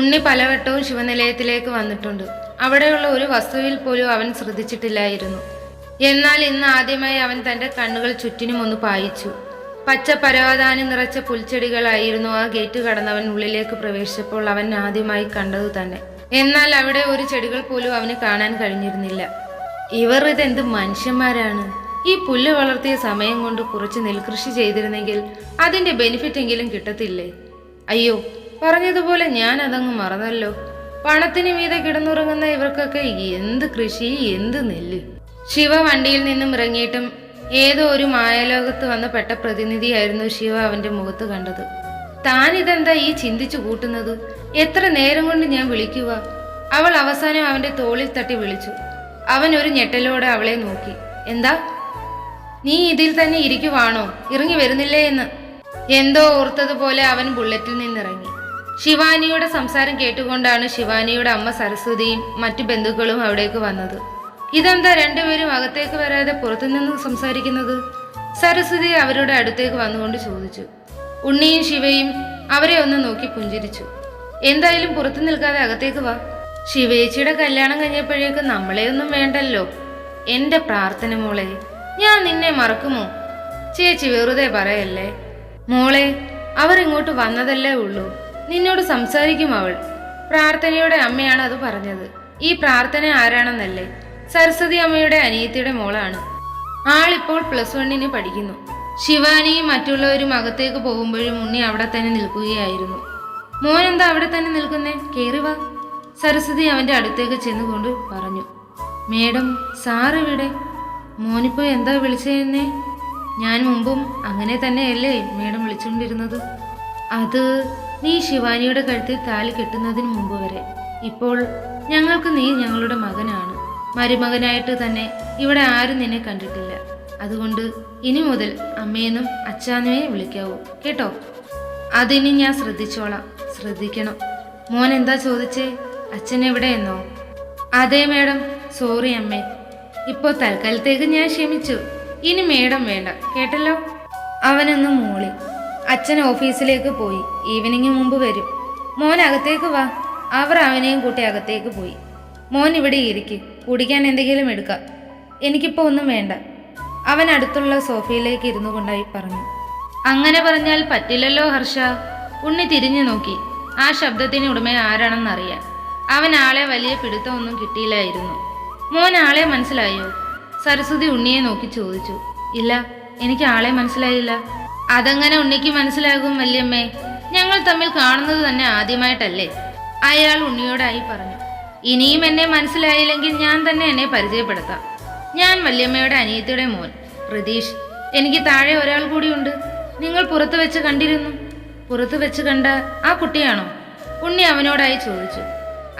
ഉണ്ണി പലവട്ടവും ശിവനിലയത്തിലേക്ക് വന്നിട്ടുണ്ട്. അവിടെയുള്ള ഒരു വസ്തുവിൽ പോലും അവൻ ശ്രദ്ധിച്ചിട്ടില്ലായിരുന്നു. എന്നാൽ ഇന്ന് ആദ്യമായി അവൻ തന്റെ കണ്ണുകൾ ചുറ്റിനും ഒന്ന് പായിച്ചു. പച്ച പരവതാനി നിറച്ച പുൽച്ചെടികളായിരുന്നു ആ ഗേറ്റ് കടന്നവൻ ഉള്ളിലേക്ക് പ്രവേശിച്ചപ്പോൾ അവൻ ആദ്യമായി കണ്ടത് തന്നെ. എന്നാൽ അവിടെ ഒരു ചെടികൾ പോലും അവന് കാണാൻ കഴിഞ്ഞിരുന്നില്ല. ഇവർ ഇതെന്ത് മനുഷ്യന്മാരാണ്? ഈ പുല്ല് വളർത്തിയ സമയം കൊണ്ട് കുറച്ച് നെൽകൃഷി ചെയ്തിരുന്നെങ്കിൽ അതിന്റെ ബെനിഫിറ്റ് എങ്കിലും കിട്ടത്തില്ലേ? അയ്യോ പറഞ്ഞതുപോലെ ഞാൻ അതങ്ങ് മറന്നല്ലോ. പണത്തിന് മീതെ കിടന്നുറങ്ങുന്ന ഇവർക്കൊക്കെ എന്ത് കൃഷി എന്ത് നെല്ല്? ശിവ വണ്ടിയിൽ നിന്നും ഇറങ്ങിയിട്ടും ഏതോ ഒരു മായലോകത്ത് വന്ന പെട്ട പ്രതിനിധിയായിരുന്നു ശിവ അവന്റെ മുഖത്ത് കണ്ടത്. താൻ ഇതെന്താ ഈ ചിന്തിച്ചു കൂട്ടുന്നത്? എത്ര നേരം കൊണ്ട് ഞാൻ വിളിക്കുക? അവൾ അവസാനം അവന്റെ തോളിൽ തട്ടി വിളിച്ചു. അവൻ ഒരു ഞെട്ടലോടെ അവളെ നോക്കി. എന്താ? നീ ഇതിൽ തന്നെ ഇരിക്കുവാണോ? ഇറങ്ങി വരുന്നില്ലേ എന്ന്. എന്തോ ഓർത്തതുപോലെ അവൻ ബുള്ളറ്റിൽ നിന്നിറങ്ങി. ശിവാനിയുടെ സംസാരം കേട്ടുകൊണ്ടാണ് ശിവാനിയുടെ അമ്മ സരസ്വതിയും മറ്റു ബന്ധുക്കളും അവിടേക്ക് വന്നത്. ഇതെന്താ രണ്ടുപേരും അകത്തേക്ക് വരാതെ പുറത്തുനിന്ന് സംസാരിക്കുന്നത്? സരസ്വതി അവരുടെ അടുത്തേക്ക് വന്നുകൊണ്ട് ചോദിച്ചു. ഉണ്ണിയും ശിവയും അവരെ ഒന്ന് നോക്കി പുഞ്ചിരിച്ചു. എന്തായാലും പുറത്തു നിൽക്കാതെ അകത്തേക്ക് വാ. ശിവേച്ചിയുടെ കല്യാണം കഴിഞ്ഞപ്പോഴേക്ക് നമ്മളെ ഒന്നും വേണ്ടല്ലോ. എന്റെ പ്രാർത്ഥന മോളെ ഞാൻ നിന്നെ മറക്കുമോ? ചേച്ചി വെറുതെ പറയല്ലേ? മോളെ അവർ ഇങ്ങോട്ട് വന്നതല്ലേ ഉള്ളൂ. നിന്നോട് സംസാരിക്കും അവൾ. പ്രാർത്ഥനയുടെ അമ്മയാണ് അത് പറഞ്ഞത്. ഈ പ്രാർത്ഥന ആരാണെന്നല്ലേ? സരസ്വതി അമ്മയുടെ അനിയത്തിയുടെ മോളാണ്. ആളിപ്പോൾ പ്ലസ് വണ്ണിന് പഠിക്കുന്നു. ശിവാനിയും മറ്റുള്ളവരും അകത്തേക്ക് പോകുമ്പോഴും ഉണ്ണി അവിടെ തന്നെ നിൽക്കുകയായിരുന്നു. മോൻ എന്താ അവിടെ തന്നെ നിൽക്കുന്നേ? കേറി വാ. സരസ്വതി അവന്റെ അടുത്തേക്ക് ചെന്നുകൊണ്ട് പറഞ്ഞു. മേഡം സാർ ഇവിടെ. മോനിപ്പോൾ എന്താ വിളിച്ചതെന്നേ? ഞാൻ മുമ്പും അങ്ങനെ തന്നെയല്ലേ മേഡം വിളിച്ചുകൊണ്ടിരുന്നത്? അത് നീ ശിവാനിയുടെ കഴുത്തിൽ താലി കെട്ടുന്നതിന് മുമ്പ് വരെ. ഇപ്പോൾ ഞങ്ങൾക്ക് നീ ഞങ്ങളുടെ മകനാണ്. മരുമകനായിട്ട് തന്നെ ഇവിടെ ആരും നിന്നെ കണ്ടിട്ടില്ല. അതുകൊണ്ട് ഇനി മുതൽ അമ്മയെന്നും അച്ചാന്നുവേ വിളിക്കാവൂ. കേട്ടോ? അതിനി ഞാൻ ശ്രദ്ധിച്ചോളാം. ശ്രദ്ധിക്കണം. മോൻ എന്താ ചോദിച്ചേ? അച്ഛൻ എവിടെയെന്നോ. അതെ മേഡം. സോറി അമ്മേ. ഇപ്പോൾ തൽക്കാലത്തേക്ക് ഞാൻ ക്ഷമിച്ചു. ഇനി മേഡം വേണ്ട. കേട്ടല്ലോ? അവനൊന്ന് മൂളി. അച്ഛൻ ഓഫീസിലേക്ക് പോയി. ഈവനിങ് മുമ്പ് വരും. മോൻ അകത്തേക്ക് വാ. അവർ അവനെയും കൂട്ടി അകത്തേക്ക് പോയി. മോൻ ഇവിടെ ഇരിക്ക്. കുടിക്കാൻ എന്തെങ്കിലും എടുക്കാം. എനിക്കിപ്പോൾ ഒന്നും വേണ്ട. അവൻ അടുത്തുള്ള സോഫയിലേക്ക് ഇരുന്നു കൊണ്ടായി പറഞ്ഞു. അങ്ങനെ പറഞ്ഞാൽ പറ്റില്ലല്ലോ ഹർഷ. ഉണ്ണി തിരിഞ്ഞു നോക്കി. ആ ശബ്ദത്തിന് ഉടമ ആരാണെന്നറിയാൻ. അവൻ ആളെ വലിയ പിടുത്തമൊന്നും കിട്ടിയില്ലായിരുന്നു. മോൻ ആളെ മനസ്സിലായോ? സരസ്വതി ഉണ്ണിയെ നോക്കി ചോദിച്ചു. ഇല്ല എനിക്ക് ആളെ മനസ്സിലായില്ല. അതങ്ങനെ ഉണ്ണിക്ക് മനസ്സിലാകും വല്യമ്മേ. ഞങ്ങൾ തമ്മിൽ കാണുന്നത് തന്നെ ആദ്യമായിട്ടല്ലേ? അയാൾ ഉണ്ണിയോടായി പറഞ്ഞു. ഇനിയും എന്നെ മനസ്സിലായില്ലെങ്കിൽ ഞാൻ തന്നെ എന്നെ പരിചയപ്പെടുത്താം. ഞാൻ വല്യമ്മയുടെ അനിയത്തിയുടെ മോൻ. പ്രതീഷ് എനിക്ക് താഴെ ഒരാൾ കൂടിയുണ്ട്. നിങ്ങൾ പുറത്തു വെച്ച് കണ്ടിരുന്നു. പുറത്തു വെച്ച് കണ്ട ആ കുട്ടിയാണോ? ഉണ്ണി അവനോടായി ചോദിച്ചു.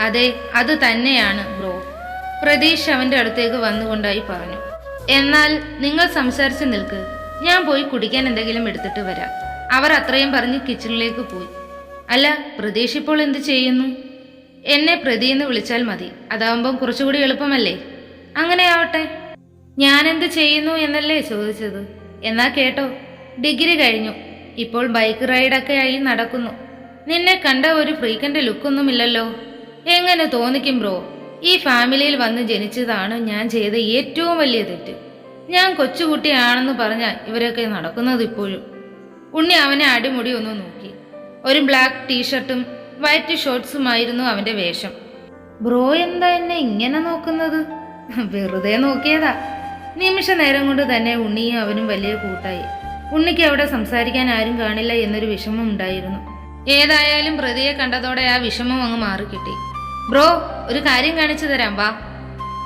അതെ അത് തന്നെയാണ് ബ്രോ. പ്രതീഷ് അവന്റെ അടുത്തേക്ക് വന്നുകൊണ്ടായി പറഞ്ഞു. എന്നാൽ നിങ്ങൾ സംസാരിച്ച് നിൽക്ക്. ഞാൻ പോയി കുടിക്കാൻ എന്തെങ്കിലും എടുത്തിട്ട് വരാം. അവർ അത്രയും പറഞ്ഞ് കിച്ചണിലേക്ക് പോയി. അല്ല പ്രതീഷ് ഇപ്പോൾ എന്ത് ചെയ്യുന്നു? എന്നെ പ്രതി എന്ന് വിളിച്ചാൽ മതി. അതാവുമ്പം കുറച്ചുകൂടി എളുപ്പമല്ലേ? അങ്ങനെ ആവട്ടെ. എന്ത് ചെയ്യുന്നു എന്നല്ലേ ചോദിച്ചത്. എന്നാ കേട്ടോ. ഡിഗ്രി കഴിഞ്ഞു. ഇപ്പോൾ ബൈക്ക് റൈഡൊക്കെ ആയി നടക്കുന്നു. നിന്നെ കണ്ട ഒരു ഫ്രീക്കന്റെ ലുക്കൊന്നുമില്ലല്ലോ. എങ്ങനെ തോന്നിക്കും ബ്രോ? ഈ ഫാമിലിയിൽ വന്ന് ജനിച്ചതാണ് ഞാൻ ചെയ്ത ഏറ്റവും വലിയ തെറ്റ്. ഞാൻ കൊച്ചുകുട്ടിയാണെന്ന് പറഞ്ഞ ഇവരൊക്കെ നടക്കുന്നത് ഇപ്പോഴും. ഉണ്ണി അവനെ അടിമുടി ഒന്ന് നോക്കി. ഒരു ബ്ലാക്ക് ടീഷർട്ടും വൈറ്റ് ഷോർട്സുമായിരുന്നു അവന്റെ വേഷം. ബ്രോ എന്താ എന്നെ ഇങ്ങനെ നോക്കുന്നത്? വെറുതെ നോക്കിയതാ. നിമിഷ നേരം കൊണ്ട് തന്നെ ഉണ്ണിയും അവനും വലിയ കൂട്ടായി. ഉണ്ണിക്ക് അവിടെ സംസാരിക്കാൻ ആരും കാണില്ല എന്നൊരു വിഷമം ഉണ്ടായിരുന്നു. ഏതായാലും പ്രതിയെ കണ്ടതോടെ ആ വിഷമം അങ്ങ് മാറിക്കിട്ടി. ബ്രോ ഒരു കാര്യം കാണിച്ചു തരാം വാ.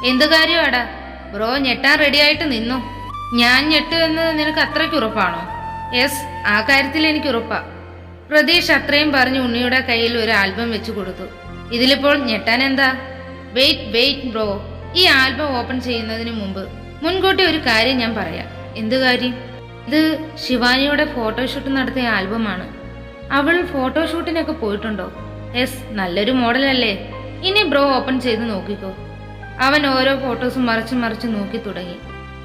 എന്ത് കാര്യമാടാ? ബ്രോ ഞെട്ടാൻ റെഡിയായിട്ട് നിന്നു. ഞാൻ ഞെട്ടു എന്ന് നിനക്ക് അത്രയ്ക്ക് ഉറപ്പാണോ? യെസ് ആ കാര്യത്തിൽ എനിക്ക് ഉറപ്പാ. പ്രതീഷ് അത്രയും പറഞ്ഞു ഉണ്ണിയുടെ കയ്യിൽ ഒരു ആൽബം വെച്ചു കൊടുത്തു. ഇതിലിപ്പോൾ ഞെട്ടാൻ എന്താ? വെയിറ്റ് വെയിറ്റ് ബ്രോ ഈ ആൽബം ഓപ്പൺ ചെയ്യുന്നതിന് മുമ്പ് മുൻകൂട്ടി ഒരു കാര്യം ഞാൻ പറയാം. എന്ത് കാര്യം? ഇത് ശിവാനിയുടെ ഫോട്ടോഷൂട്ട് നടത്തിയ ആൽബമാണ്. അവൾ ഫോട്ടോഷൂട്ടിനൊക്കെ പോയിട്ടുണ്ടോ? യെസ് നല്ലൊരു മോഡലല്ലേ ഇനി ബ്രോ ഓപ്പൺ ചെയ്ത് നോക്കിക്കോ. അവൻ ഓരോ ഫോട്ടോസും മറിച്ച് മറിച്ച് നോക്കി തുടങ്ങി.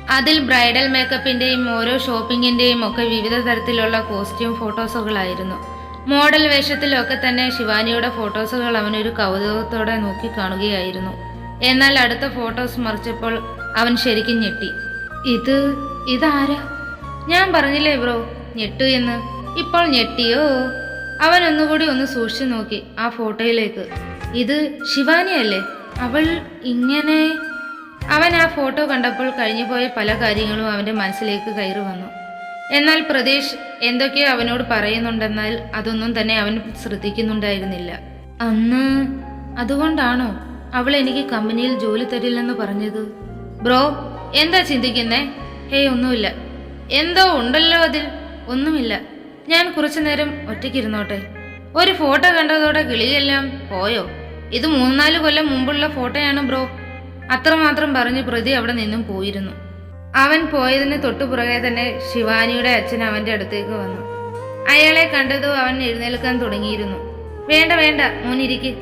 അതിൽ ബ്രൈഡൽ മേക്കപ്പിന്റെയും ഓരോ ഷോപ്പിങ്ങിന്റെയും ഒക്കെ വിവിധ തരത്തിലുള്ള കോസ്റ്റ്യൂം ഫോട്ടോസുകളായിരുന്നു മോഡൽ വേഷത്തിലൊക്കെ തന്നെ ശിവാനിയുടെ ഫോട്ടോസുകൾ അവനൊരു കൗതുകത്തോടെ നോക്കി കാണുകയായിരുന്നു. എന്നാൽ അടുത്ത ഫോട്ടോസ് മറിച്ചപ്പോൾ അവൻ ശരിക്കും ഞെട്ടി. ഇത് ഇതാരാ? ഞാൻ പറഞ്ഞില്ലേ ബ്രോ ഞെട്ടു എന്ന്. ഇപ്പോൾ ഞെട്ടിയോ? അവൻ ഒന്നുകൂടി ഒന്ന് സൂക്ഷിച്ചു നോക്കി ആ ഫോട്ടോയിലേക്ക് ഇത് ശിവാനിയല്ലേ? അവൾ ഇങ്ങനെ അവൻ ആ ഫോട്ടോ കണ്ടപ്പോൾ കഴിഞ്ഞുപോയ പല കാര്യങ്ങളും അവന്റെ മനസ്സിലേക്ക് കയറി വന്നു. എന്നാൽ പ്രതീഷ് എന്തൊക്കെയോ അവനോട് പറയുന്നുണ്ടെന്നാൽ അതൊന്നും തന്നെ അവൻ ശ്രദ്ധിക്കുന്നുണ്ടായിരുന്നില്ല. അന്ന് അതുകൊണ്ടാണോ അവൾ എനിക്ക് കമ്പനിയിൽ ജോലി തരില്ലെന്ന് പറഞ്ഞത്? ബ്രോ എന്താ ചിന്തിക്കുന്നേ? ഹേയ് ഒന്നുമില്ല. എന്തോ ഉണ്ടല്ലോ അതിൽ? ഒന്നുമില്ല. ഞാൻ കുറച്ചു നേരം ഒറ്റയ്ക്കിരുന്നോട്ടെ. ഒരു ഫോട്ടോ കണ്ടതോടെ കിളിയെല്ലാം പോയോ? ഇത് മൂന്നാൽ കൊല്ലം മുമ്പുള്ള ഫോട്ടോയാണ് ബ്രോ. അത്രമാത്രം പറഞ്ഞ് പ്രതി അവിടെ നിന്നും പോയിരുന്നു. അവൻ പോയതിന് തൊട്ടുപുറകെ തന്നെ ശിവാനിയുടെ അച്ഛൻ അവന്റെ അടുത്തേക്ക് വന്നു. അയാളെ കണ്ടതും അവൻ എഴുന്നേൽക്കാൻ തുടങ്ങിയിരുന്നു. വേണ്ട വേണ്ട മോനിരിക്ക്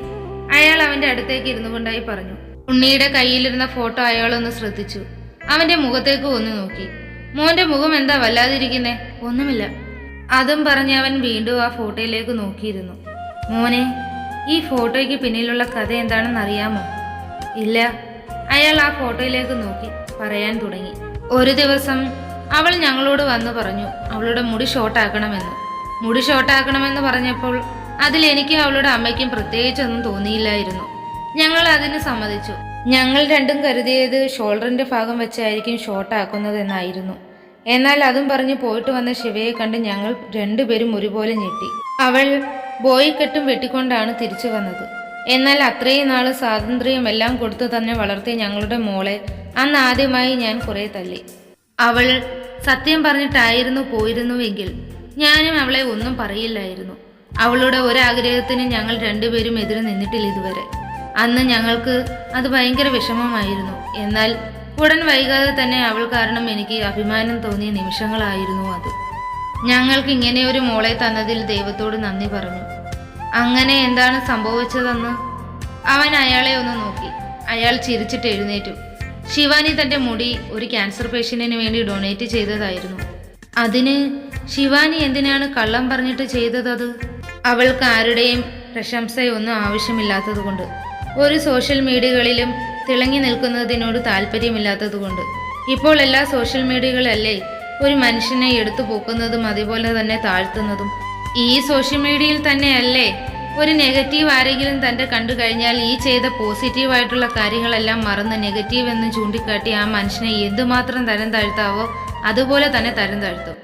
അയാൾ അവന്റെ അടുത്തേക്ക് ഇരുന്നു കൊണ്ടായി പറഞ്ഞു. ഉണ്ണിയുടെ കയ്യിലിരുന്ന ഫോട്ടോ അയാളൊന്ന് ശ്രദ്ധിച്ചു. അവന്റെ മുഖത്തേക്ക് ഒന്ന് നോക്കി. മോന്റെ മുഖം എന്താ വല്ലാതിരിക്കുന്നേ? ഒന്നുമില്ല. അതും പറഞ്ഞ് അവൻ വീണ്ടും ആ ഫോട്ടോയിലേക്ക് നോക്കിയിരുന്നു. മോനെ ഈ ഫോട്ടോയ്ക്ക് പിന്നിലുള്ള കഥ എന്താണെന്ന് അറിയാമോ? ഇല്ല. അയാൾ ആ ഫോട്ടോയിലേക്ക് നോക്കി പറയാൻ തുടങ്ങി. ഒരു ദിവസം അവൾ ഞങ്ങളോട് വന്നു പറഞ്ഞു അവളുടെ മുടി ഷോർട്ടാക്കണമെന്ന് മുടി ഷോർട്ടാക്കണമെന്ന് പറഞ്ഞപ്പോൾ അതിൽ അവളുടെ അമ്മയ്ക്കും പ്രത്യേകിച്ചൊന്നും തോന്നിയില്ലായിരുന്നു. ഞങ്ങൾ അതിന് സമ്മതിച്ചു. ഞങ്ങൾ രണ്ടും കരുതിയത് ഷോൾഡറിന്റെ ഭാഗം വെച്ചായിരിക്കും ഷോർട്ടാക്കുന്നതെന്നായിരുന്നു എന്നാൽ അതും പറഞ്ഞ് പോയിട്ട് വന്ന ശിവയെ കണ്ട് ഞങ്ങൾ രണ്ടുപേരും ഒരുപോലെ ഞെട്ടി. അവൾ ബോയ് കെട്ടും വെട്ടിക്കൊണ്ടാണ് തിരിച്ചു വന്നത്. എന്നാൽ അത്രയും നാൾ സ്വാതന്ത്ര്യം എല്ലാം കൊടുത്തു തന്നെ വളർത്തിയ ഞങ്ങളുടെ മോളെ അന്ന് ആദ്യമായി ഞാൻ കുറെ തല്ലി അവൾ സത്യം പറഞ്ഞിട്ടായിരുന്നു പോയിരുന്നുവെങ്കിൽ ഞാനും അവളെ ഒന്നും പറയില്ലായിരുന്നു. അവളുടെ ഒരാഗ്രഹത്തിന് ഞങ്ങൾ രണ്ടുപേരും എതിര് നിന്നിട്ടില്ല ഇതുവരെ. അന്ന് ഞങ്ങൾക്ക് അത് ഭയങ്കര വിഷമമായിരുന്നു. എന്നാൽ ഉടൻ വൈകാതെ തന്നെ അവൾ കാരണം എനിക്ക് അഭിമാനം തോന്നിയ നിമിഷങ്ങളായിരുന്നു അത്. ഞങ്ങൾക്ക് ഇങ്ങനെ ഒരു മോളെ തന്നതിൽ ദൈവത്തോട് നന്ദി പറഞ്ഞു. അങ്ങനെ എന്താണ് സംഭവിച്ചതെന്ന്? അവൻ അയാളെ ഒന്ന് നോക്കി. അയാൾ ചിരിച്ചിട്ട് എഴുന്നേറ്റു. ശിവാനി തന്റെ മുടി ഒരു ക്യാൻസർ പേഷ്യന്റിന് വേണ്ടി ഡൊണേറ്റ് ചെയ്തതായിരുന്നു. അതിന് ശിവാനി എന്തിനാണ് കള്ളം പറഞ്ഞിട്ട് ചെയ്തത് അവൾക്ക് ആരുടെയും പ്രശംസയൊന്നും ആവശ്യമില്ലാത്തതുകൊണ്ട്. ഒരു സോഷ്യൽ മീഡിയകളിലും തിളങ്ങി നിൽക്കുന്നതിനോട് താല്പര്യമില്ലാത്തതുകൊണ്ട്. ഇപ്പോൾ എല്ലാ സോഷ്യൽ മീഡിയകളല്ലേ ഒരു മനുഷ്യനെ എടുത്തു പൊക്കുന്നതും അതുപോലെ തന്നെ താഴ്ത്തുന്നതും. ഈ സോഷ്യൽ മീഡിയയിൽ തന്നെയല്ലേ? ഒരു നെഗറ്റീവ് ആരെങ്കിലും തന്റെ കണ്ടു കഴിഞ്ഞാൽ ഈ ചെയ്ത പോസിറ്റീവ് ആയിട്ടുള്ള കാര്യങ്ങളെല്ലാം മറന്ന് നെഗറ്റീവ് എന്ന് ചൂണ്ടിക്കാട്ടി ആ മനുഷ്യനെ എന്തുമാത്രം തരം താഴ്ത്താവോ അതുപോലെ തന്നെ തരം താഴ്ത്തും.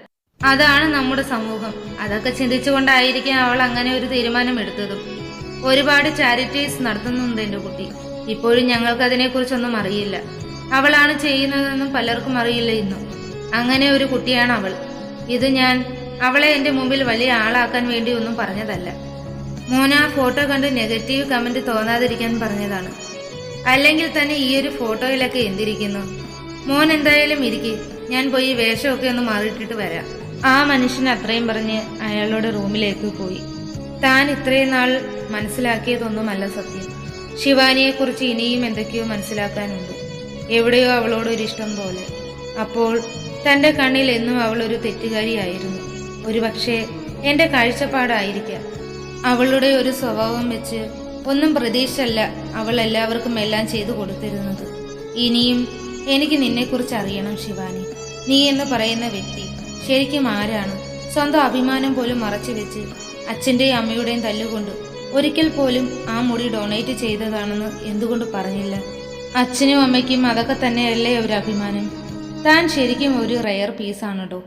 അതാണ് നമ്മുടെ സമൂഹം. അതൊക്കെ ചിന്തിച്ചുകൊണ്ടായിരിക്കും അവൾ അങ്ങനെ ഒരു തീരുമാനം എടുത്തതും ഒരുപാട് ചാരിറ്റീസ് നടത്തുന്നുണ്ട് എന്റെ കുട്ടി. ഇപ്പോഴും ഞങ്ങൾക്ക് അതിനെക്കുറിച്ചൊന്നും അറിയില്ല. അവളാണ് ചെയ്യുന്നതെന്നും പലർക്കും അറിയില്ല ഇന്നും. അങ്ങനെ ഒരു കുട്ടിയാണ് അവൾ ഇത് ഞാൻ അവളെ എന്റെ മുമ്പിൽ വലിയ ആളാക്കാൻ വേണ്ടി ഒന്നും പറഞ്ഞതല്ല. മോന ഫോട്ടോ കണ്ട് നെഗറ്റീവ് കമന്റ് തോന്നാതിരിക്കാൻ പറഞ്ഞതാണ്. അല്ലെങ്കിൽ തന്നെ ഈ ഒരു ഫോട്ടോയിലൊക്കെ എന്തിരിക്കുന്നു? മോൻ എന്തായാലും ഇരിക്കെ. ഞാൻ പോയി വേഷമൊക്കെ ഒന്ന് മാറിയിട്ടിട്ട് വരാം. ആ മനുഷ്യൻ അത്രയും പറഞ്ഞ് അയാളുടെ റൂമിലേക്ക് പോയി. താൻ ഇത്രയും നാൾ മനസ്സിലാക്കിയതൊന്നുമല്ല സത്യം. ശിവാനിയെക്കുറിച്ച് ഇനിയും എന്തൊക്കെയോ മനസ്സിലാക്കാനുണ്ട്. എവിടെയോ അവളോടൊരിഷ്ടം പോലെ. അപ്പോൾ തന്റെ കണ്ണിൽ എന്നും അവൾ ഒരു തെറ്റുകാരിയായിരുന്നു. ഒരുപക്ഷെ എന്റെ കാഴ്ചപ്പാടായിരിക്കാം. അവളുടെ ഒരു സ്വഭാവം വെച്ച് ഒന്നും പ്രതീക്ഷല്ല അവൾ എല്ലാവർക്കും എല്ലാം ചെയ്തു കൊടുത്തിരുന്നത്. ഇനിയും എനിക്ക് നിന്നെക്കുറിച്ച് അറിയണം ശിവാനി. നീ എന്ന് പറയുന്ന വ്യക്തി ശരിക്കും ആരാണ്? സ്വന്തം അഭിമാനം പോലും മറച്ചു വെച്ച് അച്ഛന്റെയും അമ്മയുടെയും തല്ലുകൊണ്ട് ഒരിക്കൽ പോലും ആ മുടി ഡൊണേറ്റ് ചെയ്തതാണെന്ന് എന്തുകൊണ്ട് പറഞ്ഞില്ല? അച്ഛനും അമ്മയ്ക്കും അതൊക്കെ തന്നെയല്ലേ ഒരു അഭിമാനം. താൻ ശരിക്കും ഒരു റയർ പീസാണ് കേട്ടോ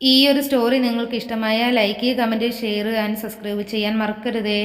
ഈ ഒരു സ്റ്റോറി നിങ്ങൾക്ക് ഇഷ്ടമായ like comment share and subscribe ചെയ്യാൻ മറക്കരുതേ.